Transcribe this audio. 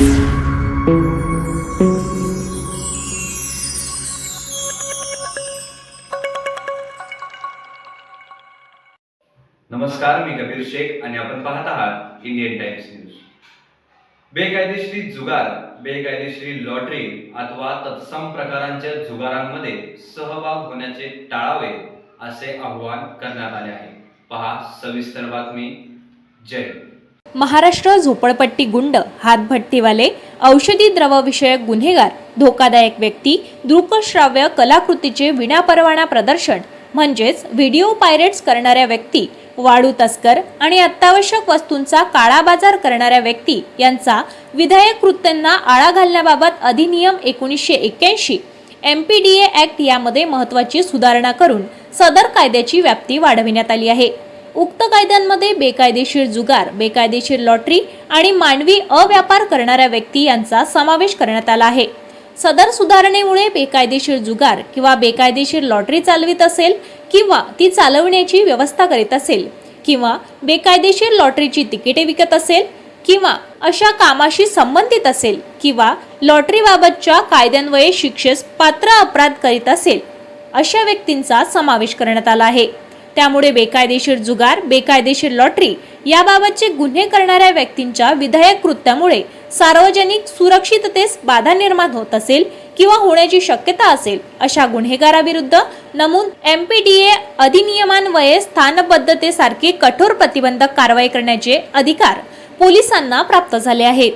नमस्कार मी कबीर शेख आणि आपण पाहत आहात इंडियन टाइम्स न्यूज बेकायदेशीर जुगार बेकायदेशीर लॉटरी अथवा तत्सम प्रकारांच्या जुगारांमध्ये सहभाग होण्याचे टाळावे असे आवाहन करण्यात आले आहे. पहा सविस्तर बातमी. जय महाराष्ट्र झोपडपट्टी गुंड हातभट्टीवाले औषधी द्रवविषयक गुन्हेगार धोकादायक व्यक्ती दृकश्राव्य कलाकृतीचे विनापरवाना प्रदर्शन म्हणजेच व्हिडिओ पायरेट्स करणाऱ्या व्यक्ती वाळू तस्कर आणि अत्यावश्यक वस्तूंचा काळाबाजार करणाऱ्या व्यक्ती यांचा विधायक कृत्यांना आळा घालण्याबाबत अधिनियम एकोणीसशे एक्क्याऐंशी M P D A act यामध्ये महत्त्वाची सुधारणा करून सदर कायद्याची व्याप्ती वाढविण्यात आली आहे. उक्त कायद्यांमध्ये बेकायदेशीर जुगार बेकायदेशीर लॉटरी आणि मानवी अव्यापार करणाऱ्या व्यक्ती यांचा समावेश करण्यात आला आहे. सदर सुधारणेमुळे बेकायदेशीर जुगार किंवा बेकायदेशीर लॉटरी चालवित असेल किंवा ती चालवण्याची व्यवस्था करीत असेल किंवा बेकायदेशीर लॉटरीची तिकिटे विकत असेल किंवा अशा कामाशी संबंधित असेल किंवा लॉटरीबाबतच्या कायद्यान्वये शिक्षेस पात्र अपराध करीत असेल अशा व्यक्तींचा समावेश करण्यात आला आहे. त्यामुळे बेकायदेशीर जुगार बेकायदेशीर लॉटरी याबाबतचे गुन्हे करणाऱ्या व्यक्तींच्या विधायक कृत्यामुळे सार्वजनिक सुरक्षिततेस बाधा निर्माण होत असेल किंवा होण्याची शक्यता असेल अशा गुन्हेगाराविरुद्ध नमूद एम पी डी ए अधिनियमान्वये स्थानबद्धतेसारखी कठोर प्रतिबंधक कारवाई करण्याचे अधिकार पोलिसांना प्राप्त झाले आहेत.